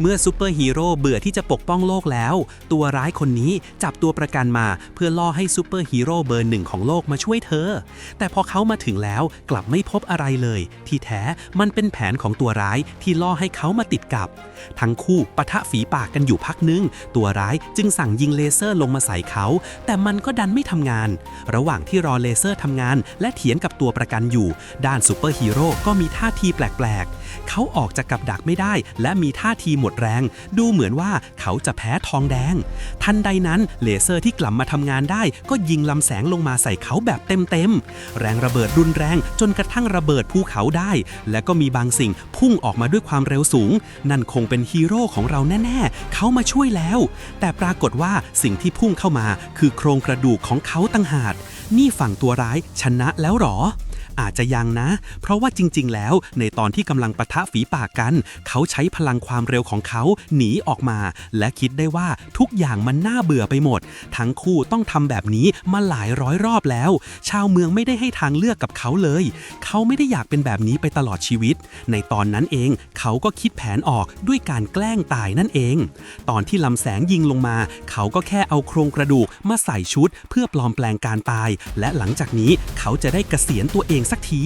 เมื่อซูเปอร์ฮีโร่เบื่อที่จะปกป้องโลกแล้ว ตัวร้ายคนนี้จับตัวประกันมาเพื่อล่อให้ซูเปอร์ฮีโร่เบอร์หนึ่งของโลกมาช่วยเธอ แต่พอเขามาถึงแล้วกลับไม่พบอะไรเลย ที่แท้มันเป็นแผนของตัวร้ายที่ล่อให้เขามาติดกับ ทั้งคู่ปะทะฝีปากกันอยู่พักนึง ตัวร้ายจึงสั่งยิงเลเซอร์ลงมาใส่เขา แต่มันก็ดันไม่ทำงาน ระหว่างที่รอเลเซอร์ทำงาน และเถียงกับตัวประกันอยู่ ด้านซูเปอร์ฮีโร่ก็มีท่าทีแปลกๆ เขาออกจากกับดักไม่ได้ และมีท่าทีหมดแรง ดูเหมือนว่าเขาจะแพ้ทองแดง ทันใดนั้นเลเซอร์ที่กลับมาทำงานได้ ก็ยิงลำแสงลงมาใส่เขาแบบเต็มๆ แรงระเบิดรุนแรงจนกระทั่งระเบิดภูเขาได้ และก็มีบางสิ่งพุ่งออกมาด้วยความเร็วสูง นั่นคงเป็นฮีโร่ของเราแน่ๆ เขามาช่วยแล้ว แต่ปรากฏว่าสิ่งที่พุ่งเข้ามา คือโครงกระดูกของเขาตั้งหากนี่ฝั่งตัวร้ายชนะแล้วหรอ อาจจะยังนะ เพราะว่าจริง ๆ แล้ว ในตอนที่กำลังปะทะฝีปากกัน เขาใช้พลังความเร็วของเขาหนีออกมา และคิดได้ว่าทุกอย่างมันน่าเบื่อไปหมด ทั้งคู่ต้องทำแบบนี้มาหลายร้อยรอบแล้ว ชาวเมืองไม่ได้ให้ทางเลือกกับเขาเลย เขาไม่ได้อยากเป็นแบบนี้ไปตลอดชีวิต ในตอนนั้นเองเขาก็คิดแผนออกด้วยการแกล้งตายนั่นเอง ตอนที่ลำแสงยิงลงมา เขาก็แค่เอาโครงกระดูกมาใส่ชุด เพื่อปลอมแปลงการตาย และหลังจากนี้เขาจะได้เกษียณตัวเองสักที